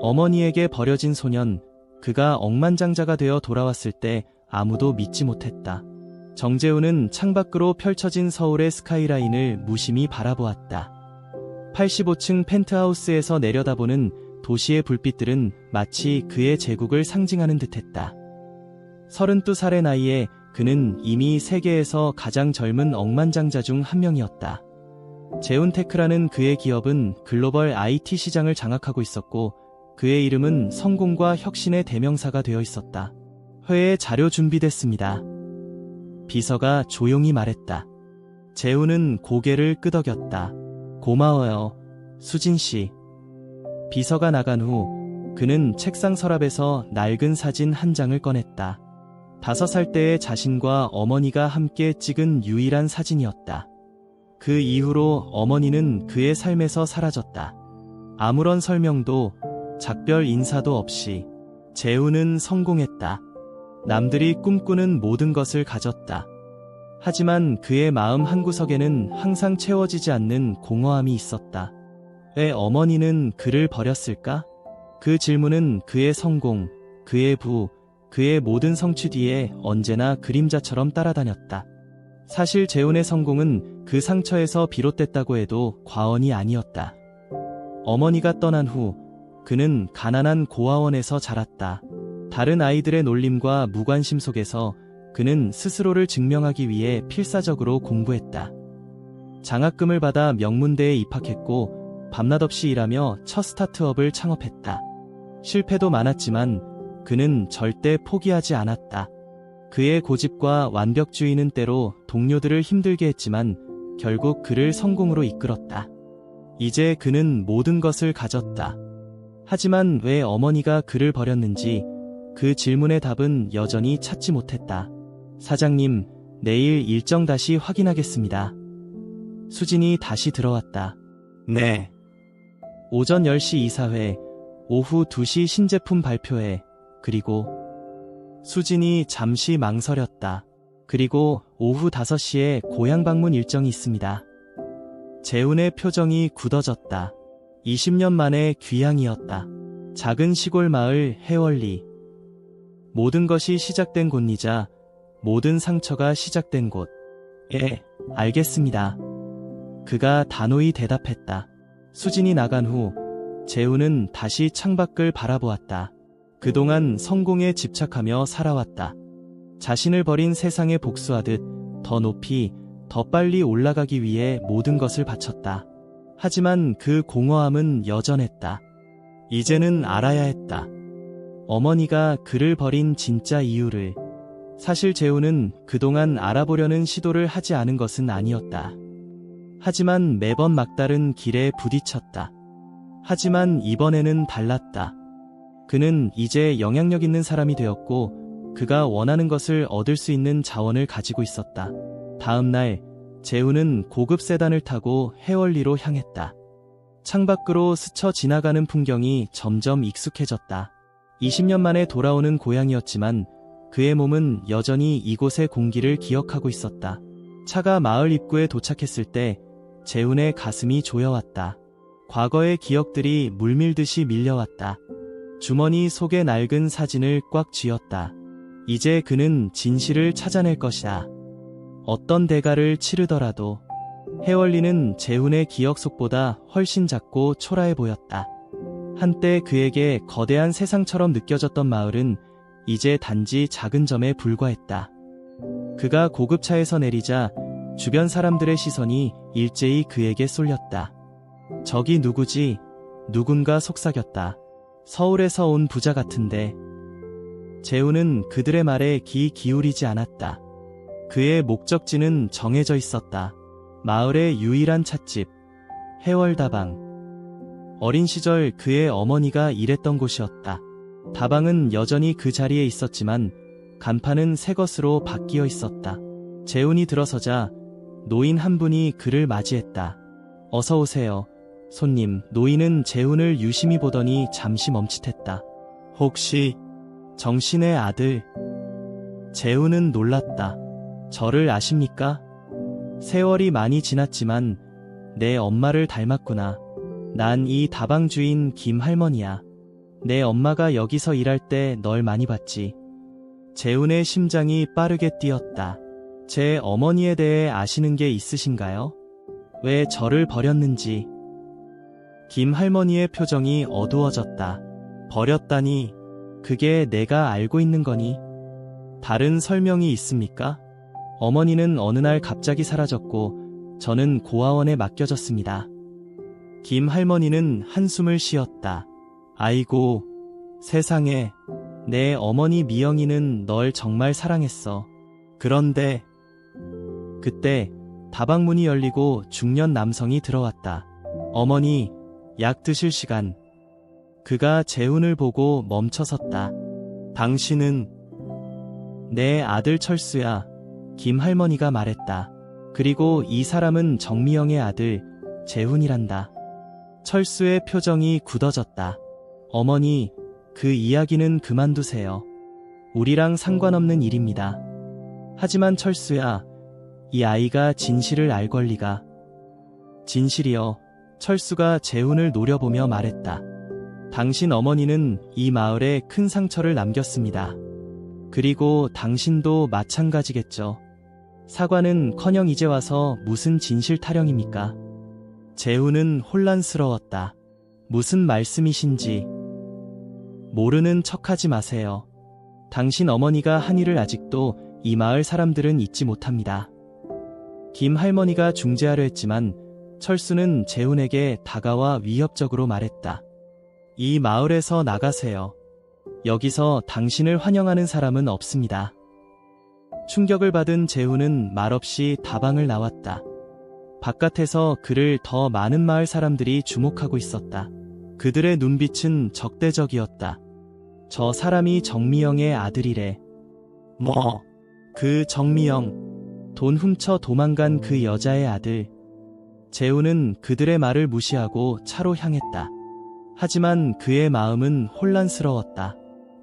어머니에게 버려진 소년, 그가 억만장자가 되어 돌아왔을 때 아무도 믿지 못했다. 정재훈은 창밖으로 펼쳐진 서울의 스카이라인을 무심히 바라보았다. 85층 펜트하우스에서 내려다보는 도시의 불빛들은 마치 그의 제국을 상징하는 듯했다. 32살의 나이에 그는 이미 세계에서 가장 젊은 억만장자 중 한 명이었다. 제운테크라는 그의 기업은 글로벌 IT 시장을 장악하고 있었고 그의 이름은 성공과 혁신의 대명사가 되어 있었다. 회의 자료 준비됐습니다. 비서가 조용히 말했다. 재우는 고개를 끄덕였다. 고마워요, 수진 씨. 비서가 나간 후 그는 책상 서랍에서 낡은 사진 한 장을 꺼냈다. 다섯 살 때의 자신과 어머니가 함께 찍은 유일한 사진이었다. 그 이후로 어머니는 그의 삶에서 사라졌다. 아무런 설명도 작별 인사도 없이 재우는 성공했다. 남들이 꿈꾸는 모든 것을 가졌다. 하지만 그의 마음 한구석에는 항상 채워지지 않는 공허함이 있었다. 왜 어머니는 그를 버렸을까? 그 질문은 그의 성공, 그의 부, 그의 모든 성취 뒤에 언제나 그림자처럼 따라다녔다. 사실 재훈의 성공은 그 상처에서 비롯됐다고 해도 과언이 아니었다. 어머니가 떠난 후 그는 가난한 고아원에서 자랐다. 다른 아이들의 놀림과 무관심 속에서 그는 스스로를 증명하기 위해 필사적으로 공부했다. 장학금을 받아 명문대에 입학했고 밤낮 없이 일하며 첫 스타트업을 창업했다. 실패도 많았지만 그는 절대 포기하지 않았다. 그의 고집과 완벽주의는 때로 동료들을 힘들게 했지만 결국 그를 성공으로 이끌었다. 이제 그는 모든 것을 가졌다. 하지만 왜 어머니가 그를 버렸는지 그 질문의 답은 여전히 찾지 못했다. 사장님, 내일 일정 다시 확인하겠습니다. 수진이 다시 들어왔다. 네. 오전 10시 이사회, 오후 2시 신제품 발표회, 그리고 수진이 잠시 망설였다. 그리고 오후 5시에 고향 방문 일정이 있습니다. 재훈의 표정이 굳어졌다. 20년 만에 귀향이었다. 작은 시골 마을 해월리. 모든 것이 시작된 곳이자 모든 상처가 시작된 곳. 예, 알겠습니다. 그가 단호히 대답했다. 수진이 나간 후 재훈은 다시 창밖을 바라보았다. 그동안 성공에 집착하며 살아왔다. 자신을 버린 세상에 복수하듯 더 높이, 더 빨리 올라가기 위해 모든 것을 바쳤다. 하지만 그 공허함은 여전했다. 이제는 알아야 했다. 어머니가 그를 버린 진짜 이유를. 사실 재우는 그동안 알아보려는 시도를 하지 않은 것은 아니었다. 하지만 매번 막다른 길에 부딪혔다. 하지만 이번에는 달랐다. 그는 이제 영향력 있는 사람이 되었고 그가 원하는 것을 얻을 수 있는 자원을 가지고 있었다. 다음 날 재우는 고급 세단을 타고 해월리로 향했다. 창밖으로 스쳐 지나가는 풍경이 점점 익숙해졌다. 20년 만에 돌아오는 고향이었지만 그의 몸은 여전히 이곳의 공기를 기억하고 있었다. 차가 마을 입구에 도착했을 때 재훈의 가슴이 조여왔다. 과거의 기억들이 물밀듯이 밀려왔다. 주머니 속의 낡은 사진을 꽉 쥐었다. 이제 그는 진실을 찾아낼 것이다. 어떤 대가를 치르더라도 해월리는 재훈의 기억 속보다 훨씬 작고 초라해 보였다. 한때 그에게 거대한 세상처럼 느껴졌던 마을은 이제 단지 작은 점에 불과했다. 그가 고급차에서 내리자 주변 사람들의 시선이 일제히 그에게 쏠렸다. 저기 누구지? 누군가 속삭였다. 서울에서 온 부자 같은데. 재우는 그들의 말에 귀 기울이지 않았다. 그의 목적지는 정해져 있었다. 마을의 유일한 찻집, 해월다방. 어린 시절 그의 어머니가 일했던 곳이었다. 다방은 여전히 그 자리에 있었지만 간판은 새 것으로 바뀌어 있었다. 재훈이 들어서자 노인 한 분이 그를 맞이했다. 어서 오세요. 손님, 노인은 재훈을 유심히 보더니 잠시 멈칫했다. 혹시 정신의 아들? 재훈은 놀랐다. 저를 아십니까? 세월이 많이 지났지만 내 엄마를 닮았구나. 난 이 다방 주인 김 할머니야. 내 엄마가 여기서 일할 때 널 많이 봤지. 재훈의 심장이 빠르게 뛰었다. 제 어머니에 대해 아시는 게 있으신가요? 왜 저를 버렸는지. 김 할머니의 표정이 어두워졌다. 버렸다니, 그게 내가 알고 있는 거니? 다른 설명이 있습니까? 어머니는 어느 날 갑자기 사라졌고, 저는 고아원에 맡겨졌습니다. 김 할머니는 한숨을 쉬었다. 아이고, 세상에, 내 어머니 미영이는 널 정말 사랑했어. 그런데, 그때 다방문이 열리고 중년 남성이 들어왔다. 어머니, 약 드실 시간. 그가 재훈을 보고 멈춰섰다. 당신은 내 아들 철수야. 김 할머니가 말했다. 그리고 이 사람은 정미영의 아들 재훈이란다. 철수의 표정이 굳어졌다. 어머니, 그 이야기는 그만두세요. 우리랑 상관없는 일입니다. 하지만 철수야, 이 아이가 진실을 알 권리가. 진실이여, 철수가 재훈을 노려보며 말했다. 당신 어머니는 이 마을에 큰 상처를 남겼습니다. 그리고 당신도 마찬가지겠죠. 사과는 커녕 이제 와서 무슨 진실 타령입니까? 재훈은 혼란스러웠다. 무슨 말씀이신지. 모르는 척하지 마세요. 당신 어머니가 한 일을 아직도 이 마을 사람들은 잊지 못합니다. 김 할머니가 중재하려 했지만 철수는 재훈에게 다가와 위협적으로 말했다. 이 마을에서 나가세요. 여기서 당신을 환영하는 사람은 없습니다. 충격을 받은 재훈은 말없이 다방을 나왔다. 바깥에서 그를 더 많은 마을 사람들이 주목하고 있었다. 그들의 눈빛은 적대적이었다. 저 사람이 정미영의 아들이래. 뭐? 그 정미영. 돈 훔쳐 도망간 그 여자의 아들. 재훈은 그들의 말을 무시하고 차로 향했다. 하지만 그의 마음은 혼란스러웠다.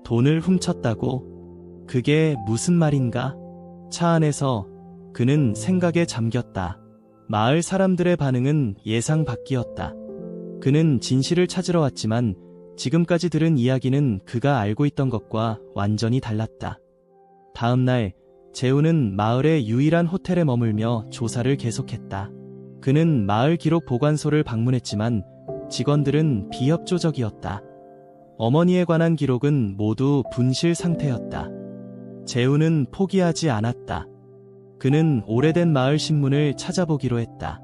돈을 훔쳤다고? 그게 무슨 말인가? 차 안에서 그는 생각에 잠겼다. 마을 사람들의 반응은 예상 밖이었다. 그는 진실을 찾으러 왔지만 지금까지 들은 이야기는 그가 알고 있던 것과 완전히 달랐다. 다음 날, 재우는 마을의 유일한 호텔에 머물며 조사를 계속했다. 그는 마을 기록 보관소를 방문했지만 직원들은 비협조적이었다. 어머니에 관한 기록은 모두 분실 상태였다. 재우는 포기하지 않았다. 그는 오래된 마을 신문을 찾아보기로 했다.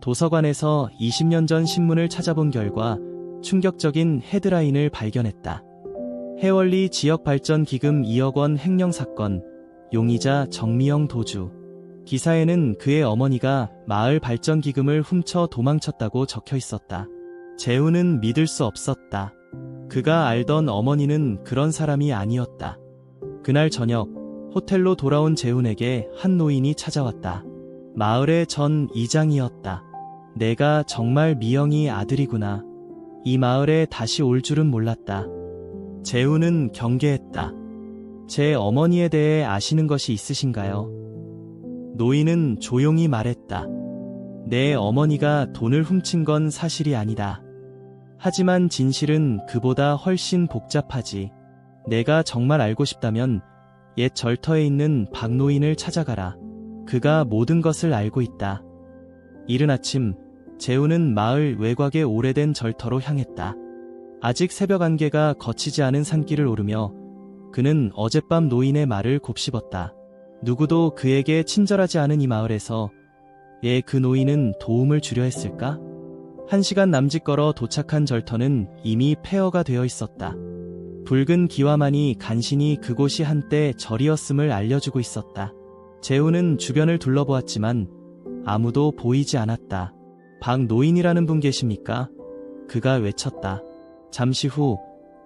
도서관에서 20년 전 신문을 찾아본 결과 충격적인 헤드라인을 발견했다. 해월리 지역발전기금 2억 원 횡령 사건, 용의자 정미영 도주. 기사에는 그의 어머니가 마을 발전기금을 훔쳐 도망쳤다고 적혀 있었다. 재우는 믿을 수 없었다. 그가 알던 어머니는 그런 사람이 아니었다. 그날 저녁, 호텔로 돌아온 재훈에게 한 노인이 찾아왔다. 마을의 전 이장이었다. 내가 정말 미영이 아들이구나. 이 마을에 다시 올 줄은 몰랐다. 재훈은 경계했다. 제 어머니에 대해 아시는 것이 있으신가요? 노인은 조용히 말했다. 내 어머니가 돈을 훔친 건 사실이 아니다. 하지만 진실은 그보다 훨씬 복잡하지. 내가 정말 알고 싶다면 옛 절터에 있는 박노인을 찾아가라. 그가 모든 것을 알고 있다. 이른 아침, 재우는 마을 외곽의 오래된 절터로 향했다. 아직 새벽 안개가 거치지 않은 산길을 오르며 그는 어젯밤 노인의 말을 곱씹었다. 누구도 그에게 친절하지 않은 이 마을에서 예 그 노인은 도움을 주려 했을까? 한 시간 남짓 걸어 도착한 절터는 이미 폐허가 되어 있었다. 붉은 기와만이 간신히 그곳이 한때 절이었음을 알려주고 있었다. 재우는 주변을 둘러보았지만 아무도 보이지 않았다. 박 노인이라는 분 계십니까? 그가 외쳤다. 잠시 후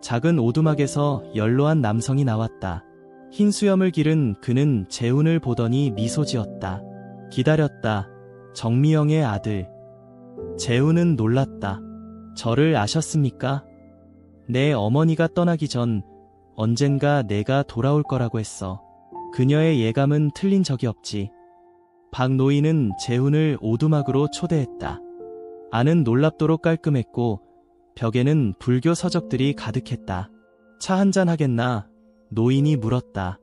작은 오두막에서 연로한 남성이 나왔다. 흰 수염을 기른 그는 재훈을 보더니 미소 지었다. 기다렸다. 정미영의 아들. 재훈은 놀랐다. 저를 아셨습니까? 내 어머니가 떠나기 전 언젠가 내가 돌아올 거라고 했어. 그녀의 예감은 틀린 적이 없지. 박노인은 재훈을 오두막으로 초대했다. 안은 놀랍도록 깔끔했고 벽에는 불교 서적들이 가득했다. 차 한잔 하겠나? 노인이 물었다.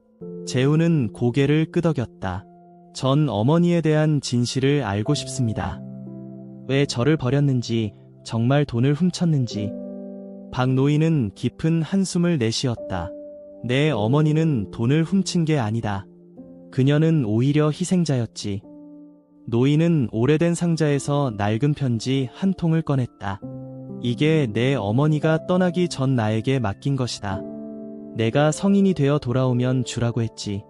재우는 고개를 끄덕였다. 전 어머니에 대한 진실을 알고 싶습니다. 왜 저를 버렸는지, 정말 돈을 훔쳤는지. 박 노인은 깊은 한숨을 내쉬었다. 내 어머니는 돈을 훔친 게 아니다. 그녀는 오히려 희생자였지. 노인은 오래된 상자에서 낡은 편지 한 통을 꺼냈다. 이게 내 어머니가 떠나기 전 나에게 맡긴 것이다. 내가 성인이 되어 돌아오면 주라고 했지.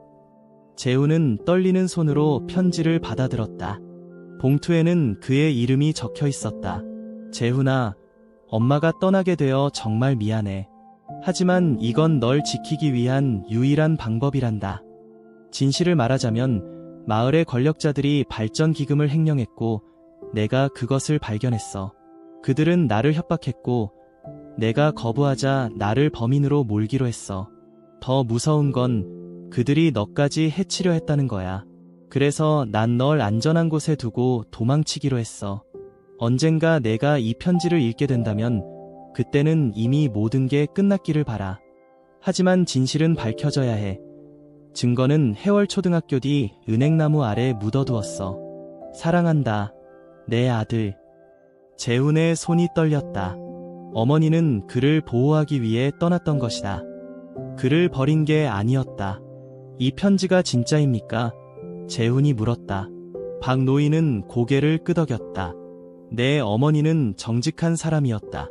재우는 떨리는 손으로 편지를 받아들었다. 봉투에는 그의 이름이 적혀 있었다. 재훈아, 엄마가 떠나게 되어 정말 미안해. 하지만 이건 널 지키기 위한 유일한 방법이란다. 진실을 말하자면 마을의 권력자들이 발전 기금을 횡령했고 내가 그것을 발견했어. 그들은 나를 협박했고 내가 거부하자 나를 범인으로 몰기로 했어. 더 무서운 건 그들이 너까지 해치려 했다는 거야. 그래서 난 널 안전한 곳에 두고 도망치기로 했어. 언젠가 내가 이 편지를 읽게 된다면 그때는 이미 모든 게 끝났기를 바라. 하지만 진실은 밝혀져야 해. 증거는 해월 초등학교 뒤 은행나무 아래 묻어두었어. 사랑한다. 내 아들. 재훈의 손이 떨렸다. 어머니는 그를 보호하기 위해 떠났던 것이다. 그를 버린 게 아니었다. 이 편지가 진짜입니까? 재훈이 물었다. 박노인은 고개를 끄덕였다. 내 어머니는 정직한 사람이었다.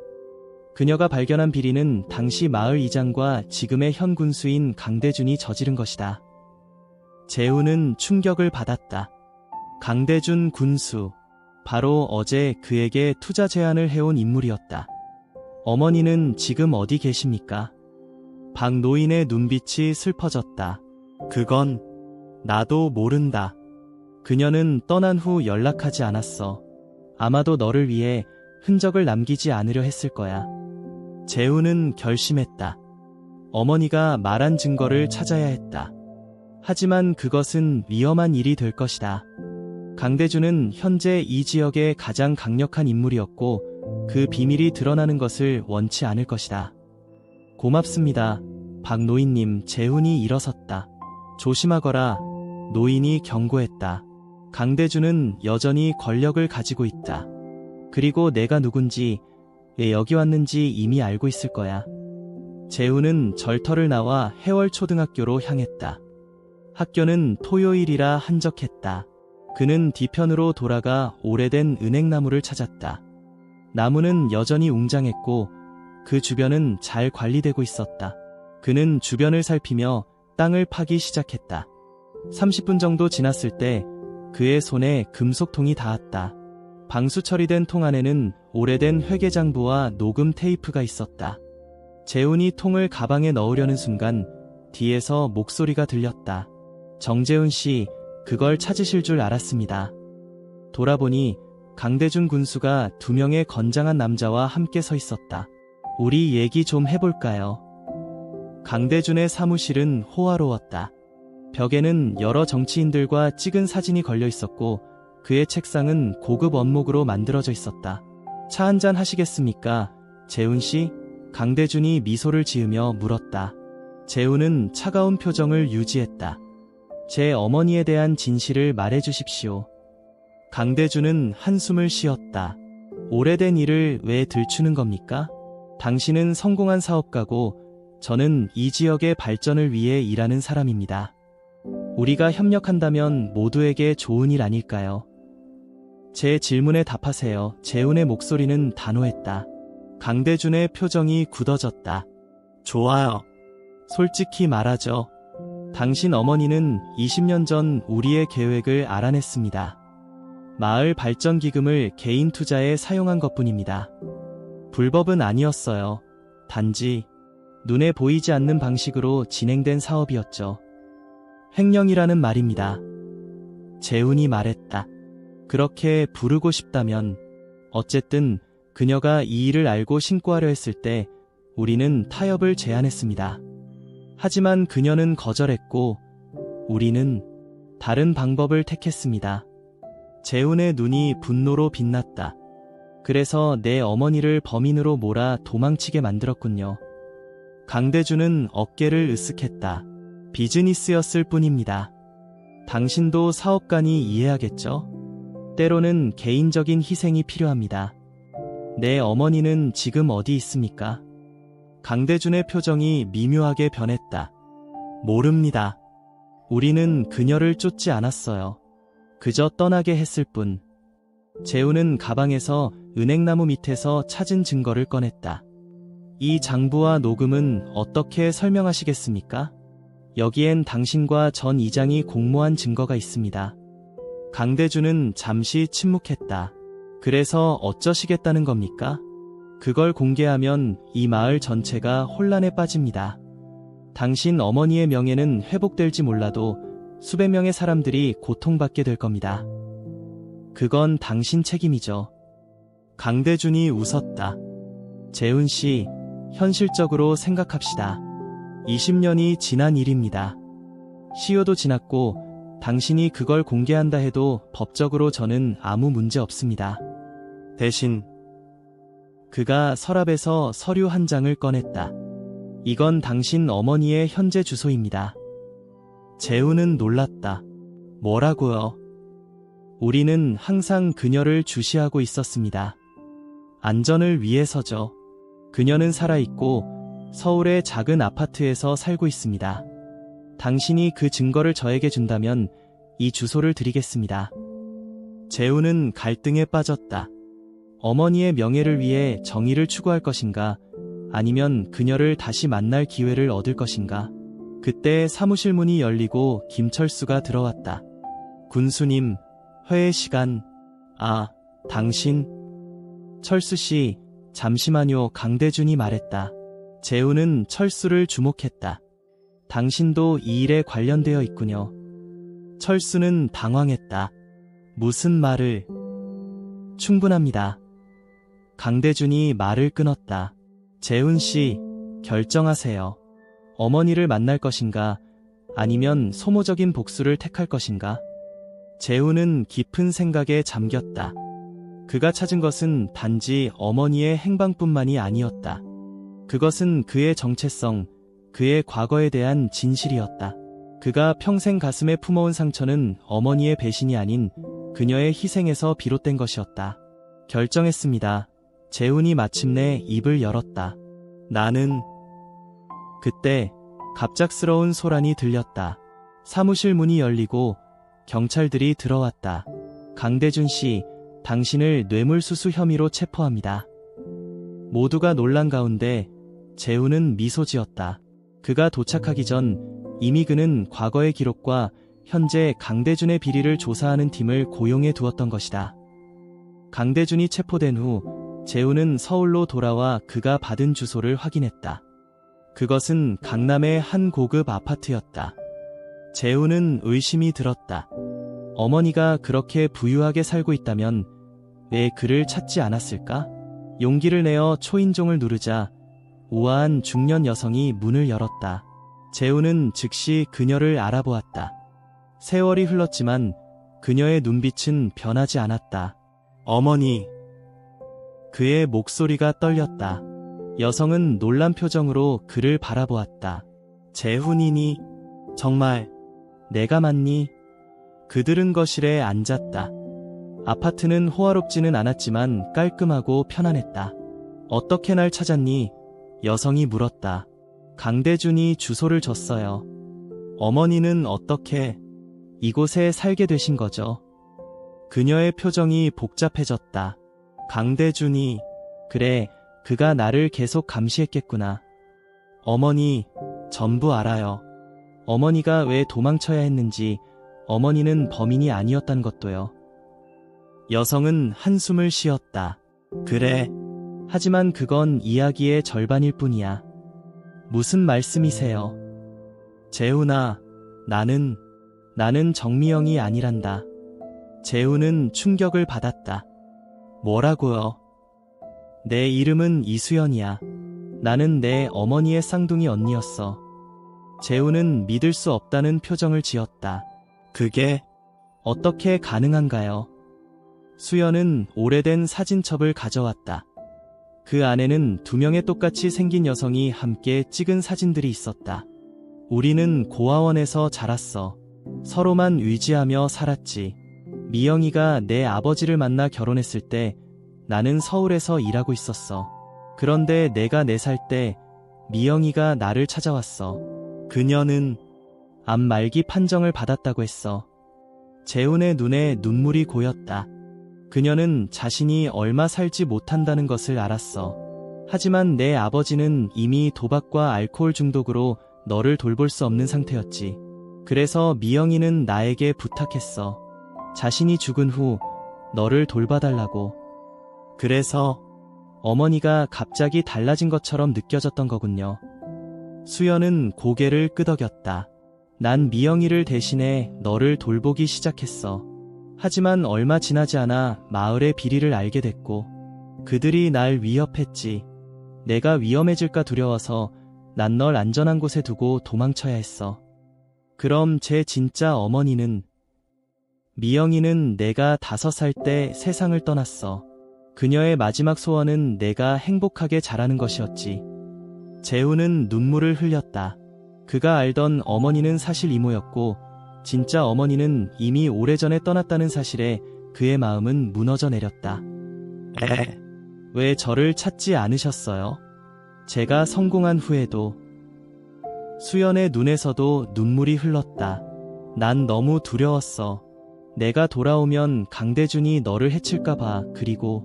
그녀가 발견한 비리는 당시 마을 이장과 지금의 현 군수인 강대준이 저지른 것이다. 재훈은 충격을 받았다. 강대준 군수. 바로 어제 그에게 투자 제안을 해온 인물이었다. 어머니는 지금 어디 계십니까? 박 노인의 눈빛이 슬퍼졌다. 그건 나도 모른다. 그녀는 떠난 후 연락하지 않았어. 아마도 너를 위해 흔적을 남기지 않으려 했을 거야. 재우는 결심했다. 어머니가 말한 증거를 찾아야 했다. 하지만 그것은 위험한 일이 될 것이다. 강대준은 현재 이 지역의 가장 강력한 인물이었고 그 비밀이 드러나는 것을 원치 않을 것이다. 고맙습니다. 박노인님 재훈이 일어섰다. 조심하거라. 노인이 경고했다. 강대준은 여전히 권력을 가지고 있다. 그리고 내가 누군지, 왜 여기 왔는지 이미 알고 있을 거야. 재훈은 절터를 나와 해월초등학교로 향했다. 학교는 토요일이라 한적했다. 그는 뒤편으로 돌아가 오래된 은행나무를 찾았다. 나무는 여전히 웅장했고 그 주변은 잘 관리되고 있었다. 그는 주변을 살피며 땅을 파기 시작했다. 30분 정도 지났을 때 그의 손에 금속통이 닿았다. 방수 처리된 통 안에는 오래된 회계장부와 녹음 테이프가 있었다. 재훈이 통을 가방에 넣으려는 순간 뒤에서 목소리가 들렸다. 정재훈 씨, 그걸 찾으실 줄 알았습니다. 돌아보니 강대준 군수가 두 명의 건장한 남자와 함께 서 있었다. 우리 얘기 좀 해볼까요? 강대준의 사무실은 호화로웠다. 벽에는 여러 정치인들과 찍은 사진이 걸려 있었고 그의 책상은 고급 원목으로 만들어져 있었다. 차 한잔 하시겠습니까? 재훈 씨? 강대준이 미소를 지으며 물었다. 재훈은 차가운 표정을 유지했다. 제 어머니에 대한 진실을 말해 주십시오. 강대준은 한숨을 쉬었다. 오래된 일을 왜 들추는 겁니까? 당신은 성공한 사업가고 저는 이 지역의 발전을 위해 일하는 사람입니다. 우리가 협력한다면 모두에게 좋은 일 아닐까요? 제 질문에 답하세요. 재훈의 목소리는 단호했다. 강대준의 표정이 굳어졌다. 좋아요. 솔직히 말하죠. 당신 어머니는 20년 전 우리의 계획을 알아냈습니다. 마을 발전 기금을 개인 투자에 사용한 것 뿐입니다. 불법은 아니었어요. 단지 눈에 보이지 않는 방식으로 진행된 사업이었죠. 횡령이라는 말입니다. 재훈이 말했다. 그렇게 부르고 싶다면 어쨌든 그녀가 이 일을 알고 신고하려 했을 때 우리는 타협을 제안했습니다. 하지만 그녀는 거절했고 우리는 다른 방법을 택했습니다. 재훈의 눈이 분노로 빛났다. 그래서 내 어머니를 범인으로 몰아 도망치게 만들었군요. 강대준은 어깨를 으쓱했다. 비즈니스였을 뿐입니다. 당신도 사업가니 이해하겠죠? 때로는 개인적인 희생이 필요합니다. 내 어머니는 지금 어디 있습니까? 강대준의 표정이 미묘하게 변했다. 모릅니다. 우리는 그녀를 쫓지 않았어요. 그저 떠나게 했을 뿐. 재우는 가방에서 은행나무 밑에서 찾은 증거를 꺼냈다. 이 장부와 녹음은 어떻게 설명하시겠습니까? 여기엔 당신과 전 이장이 공모한 증거가 있습니다. 강대준은 잠시 침묵했다. 그래서 어쩌시겠다는 겁니까? 그걸 공개하면 이 마을 전체가 혼란에 빠집니다. 당신 어머니의 명예는 회복될지 몰라도 수백 명의 사람들이 고통받게 될 겁니다. 그건 당신 책임이죠. 강대준이 웃었다. 재훈 씨, 현실적으로 생각합시다. 20년이 지난 일입니다. 시효도 지났고 당신이 그걸 공개한다 해도 법적으로 저는 아무 문제 없습니다. 대신 그가 서랍에서 서류 한 장을 꺼냈다. 이건 당신 어머니의 현재 주소입니다. 재우는 놀랐다. 뭐라고요? 우리는 항상 그녀를 주시하고 있었습니다. 안전을 위해서죠. 그녀는 살아있고 서울의 작은 아파트에서 살고 있습니다. 당신이 그 증거를 저에게 준다면 이 주소를 드리겠습니다. 재우는 갈등에 빠졌다. 어머니의 명예를 위해 정의를 추구할 것인가, 아니면 그녀를 다시 만날 기회를 얻을 것인가. 그때 사무실 문이 열리고 김철수가 들어왔다. 군수님, 회의 시간. 아, 당신? 철수 씨, 잠시만요. 강대준이 말했다. 재우는 철수를 주목했다. 당신도 이 일에 관련되어 있군요. 철수는 당황했다. 무슨 말을? 충분합니다. 강대준이 말을 끊었다. 재훈 씨, 결정하세요. 어머니를 만날 것인가, 아니면 소모적인 복수를 택할 것인가? 재훈은 깊은 생각에 잠겼다. 그가 찾은 것은 단지 어머니의 행방뿐만이 아니었다. 그것은 그의 정체성, 그의 과거에 대한 진실이었다. 그가 평생 가슴에 품어온 상처는 어머니의 배신이 아닌 그녀의 희생에서 비롯된 것이었다. 결정했습니다. 재훈이 마침내 입을 열었다. 나는 그때 갑작스러운 소란이 들렸다. 사무실 문이 열리고 경찰들이 들어왔다. 강대준 씨, 당신을 뇌물수수 혐의로 체포합니다. 모두가 놀란 가운데 재훈은 미소 지었다. 그가 도착하기 전 이미 그는 과거의 기록과 현재 강대준의 비리를 조사하는 팀을 고용해 두었던 것이다. 강대준이 체포된 후 재훈은 서울로 돌아와 그가 받은 주소를 확인했다. 그것은 강남의 한 고급 아파트였다. 재훈은 의심이 들었다. 어머니가 그렇게 부유하게 살고 있다면 왜 그를 찾지 않았을까? 용기를 내어 초인종을 누르자 우아한 중년 여성이 문을 열었다. 재훈은 즉시 그녀를 알아보았다. 세월이 흘렀지만 그녀의 눈빛은 변하지 않았다. 어머니. 그의 목소리가 떨렸다. 여성은 놀란 표정으로 그를 바라보았다. 재훈이니? 정말 내가 맞니? 그들은 거실에 앉았다. 아파트는 호화롭지는 않았지만 깔끔하고 편안했다. 어떻게 날 찾았니? 여성이 물었다. 강대준이 주소를 줬어요. 어머니는 어떻게 이곳에 살게 되신 거죠? 그녀의 표정이 복잡해졌다. 강대준이, 그래, 그가 나를 계속 감시했겠구나. 어머니, 전부 알아요. 어머니가 왜 도망쳐야 했는지, 어머니는 범인이 아니었단 것도요. 여성은 한숨을 쉬었다. 그래. 하지만 그건 이야기의 절반일 뿐이야. 무슨 말씀이세요? 재훈아, 나는, 나는 정미영이 아니란다. 재훈은 충격을 받았다. 뭐라고요? 내 이름은 이수연이야. 나는 내 어머니의 쌍둥이 언니였어. 재훈은 믿을 수 없다는 표정을 지었다. 그게 어떻게 가능한가요? 수연은 오래된 사진첩을 가져왔다. 그 안에는 두 명의 똑같이 생긴 여성이 함께 찍은 사진들이 있었다. 우리는 고아원에서 자랐어. 서로만 의지하며 살았지. 미영이가 내 아버지를 만나 결혼했을 때 나는 서울에서 일하고 있었어. 그런데 내가 네살때 미영이가 나를 찾아왔어. 그녀는 암 말기 판정을 받았다고 했어. 재훈의 눈에 눈물이 고였다. 그녀는 자신이 얼마 살지 못한다는 것을 알았어. 하지만 내 아버지는 이미 도박과 알코올 중독으로 너를 돌볼 수 없는 상태였지. 그래서 미영이는 나에게 부탁했어. 자신이 죽은 후 너를 돌봐달라고. 그래서 어머니가 갑자기 달라진 것처럼 느껴졌던 거군요. 수연은 고개를 끄덕였다. 난 미영이를 대신해 너를 돌보기 시작했어. 하지만 얼마 지나지 않아 마을의 비리를 알게 됐고, 그들이 날 위협했지. 내가 위험해질까 두려워서 난 널 안전한 곳에 두고 도망쳐야 했어. 그럼 제 진짜 어머니는, 미영이는 내가 다섯 살 때 세상을 떠났어. 그녀의 마지막 소원은 내가 행복하게 자라는 것이었지. 재우는 눈물을 흘렸다. 그가 알던 어머니는 사실 이모였고, 진짜 어머니는 이미 오래전에 떠났다는 사실에 그의 마음은 무너져 내렸다. 왜 저를 찾지 않으셨어요? 제가 성공한 후에도 수연의 눈에서도 눈물이 흘렀다. 난 너무 두려웠어. 내가 돌아오면 강대준이 너를 해칠까봐, 그리고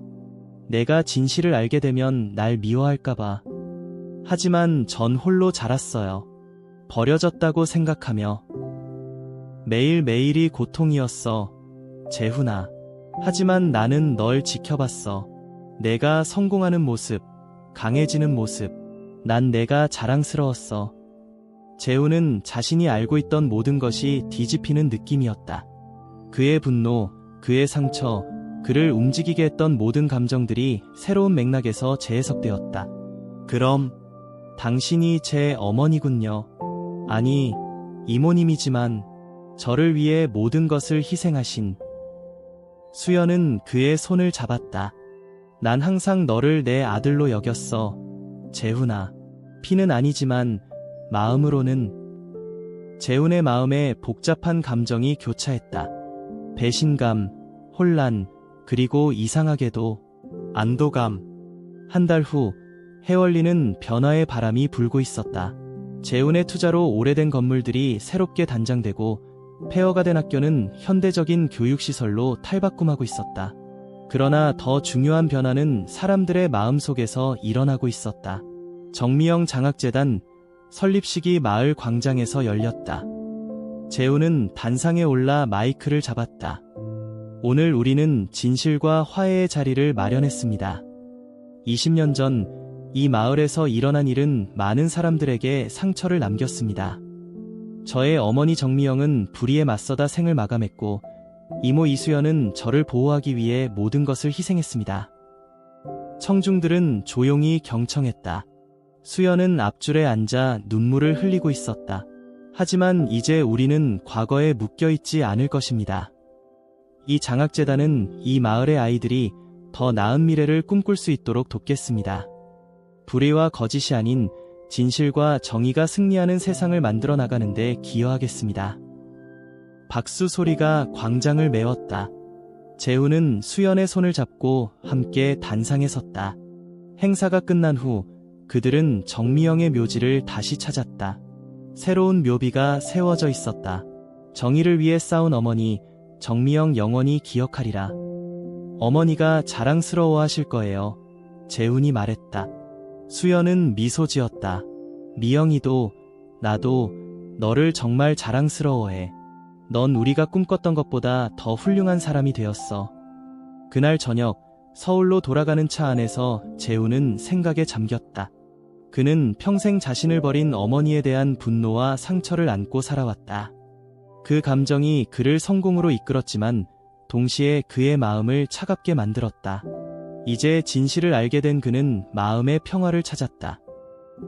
내가 진실을 알게 되면 날 미워할까봐. 하지만 전 홀로 자랐어요. 버려졌다고 생각하며. 매일매일이 고통이었어. 재훈아. 하지만 나는 널 지켜봤어. 내가 성공하는 모습, 강해지는 모습. 난 내가 자랑스러웠어. 재훈은 자신이 알고 있던 모든 것이 뒤집히는 느낌이었다. 그의 분노, 그의 상처, 그를 움직이게 했던 모든 감정들이 새로운 맥락에서 재해석되었다. 그럼 당신이 제 어머니군요. 아니, 이모님이지만 저를 위해 모든 것을 희생하신 수연은 그의 손을 잡았다. 난 항상 너를 내 아들로 여겼어. 재훈아. 피는 아니지만 마음으로는 재훈의 마음에 복잡한 감정이 교차했다. 배신감, 혼란, 그리고 이상하게도 안도감. 한 달 후 해월리는 변화의 바람이 불고 있었다. 재운의 투자로 오래된 건물들이 새롭게 단장되고 폐허가 된 학교는 현대적인 교육시설로 탈바꿈하고 있었다. 그러나 더 중요한 변화는 사람들의 마음속에서 일어나고 있었다. 정미영 장학재단 설립 식이 마을 광장에서 열렸다. 재우는 단상에 올라 마이크를 잡았다. 오늘 우리는 진실과 화해의 자리를 마련했습니다. 20년 전 이 마을에서 일어난 일은 많은 사람들에게 상처를 남겼습니다. 저의 어머니 정미영은 불의에 맞서다 생을 마감했고 이모 이수연은 저를 보호하기 위해 모든 것을 희생했습니다. 청중들은 조용히 경청했다. 수연은 앞줄에 앉아 눈물을 흘리고 있었다. 하지만 이제 우리는 과거에 묶여있지 않을 것입니다. 이 장학재단은 이 마을의 아이들이 더 나은 미래를 꿈꿀 수 있도록 돕겠습니다. 불의와 거짓이 아닌 진실과 정의가 승리하는 세상을 만들어 나가는 데 기여하겠습니다. 박수 소리가 광장을 메웠다. 재우는 수연의 손을 잡고 함께 단상에 섰다. 행사가 끝난 후 그들은 정미영의 묘지를 다시 찾았다. 새로운 묘비가 세워져 있었다. 정의를 위해 싸운 어머니, 정미영 영원히 기억하리라. 어머니가 자랑스러워 하실 거예요. 재훈이 말했다. 수연은 미소 지었다. 미영이도, 나도 너를 정말 자랑스러워해. 넌 우리가 꿈꿨던 것보다 더 훌륭한 사람이 되었어. 그날 저녁, 서울로 돌아가는 차 안에서 재훈은 생각에 잠겼다. 그는 평생 자신을 버린 어머니에 대한 분노와 상처를 안고 살아왔다. 그 감정이 그를 성공으로 이끌었지만 동시에 그의 마음을 차갑게 만들었다. 이제 진실을 알게 된 그는 마음의 평화를 찾았다.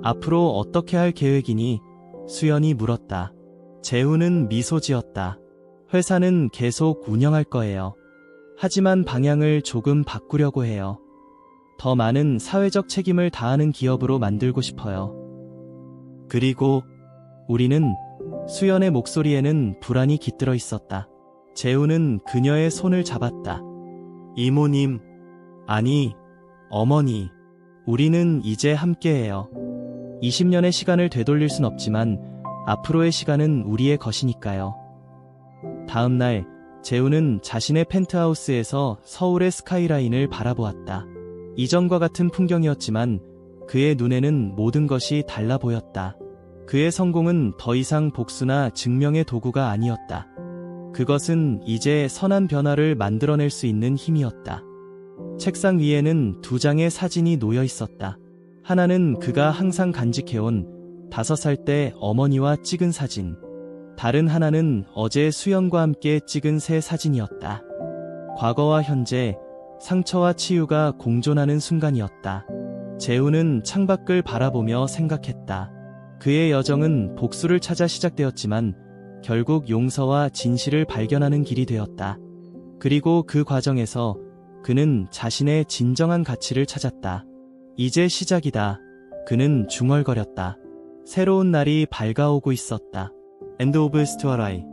앞으로 어떻게 할 계획이니? 수연이 물었다. 재훈은 미소 지었다. 회사는 계속 운영할 거예요. 하지만 방향을 조금 바꾸려고 해요. 더 많은 사회적 책임을 다하는 기업으로 만들고 싶어요. 그리고 우리는 수연의 목소리에는 불안이 깃들어 있었다. 재우는 그녀의 손을 잡았다. 이모님, 아니, 어머니, 우리는 이제 함께해요. 20년의 시간을 되돌릴 순 없지만 앞으로의 시간은 우리의 것이니까요. 다음 날, 재우는 자신의 펜트하우스에서 서울의 스카이라인을 바라보았다. 이전과 같은 풍경이었지만 그의 눈에는 모든 것이 달라 보였다. 그의 성공은 더 이상 복수나 증명의 도구가 아니었다. 그것은 이제 선한 변화를 만들어낼 수 있는 힘이었다. 책상 위에는 두 장의 사진이 놓여 있었다. 하나는 그가 항상 간직해온 다섯 살 때 어머니와 찍은 사진. 다른 하나는 어제 수연과 함께 찍은 새 사진이었다. 과거와 현재, 상처와 치유가 공존하는 순간이었다. 재우는 창밖을 바라보며 생각했다. 그의 여정은 복수를 찾아 시작되었지만 결국 용서와 진실을 발견하는 길이 되었다. 그리고 그 과정에서 그는 자신의 진정한 가치를 찾았다. 이제 시작이다. 그는 중얼거렸다. 새로운 날이 밝아오고 있었다. 엔드 오브 스투어라이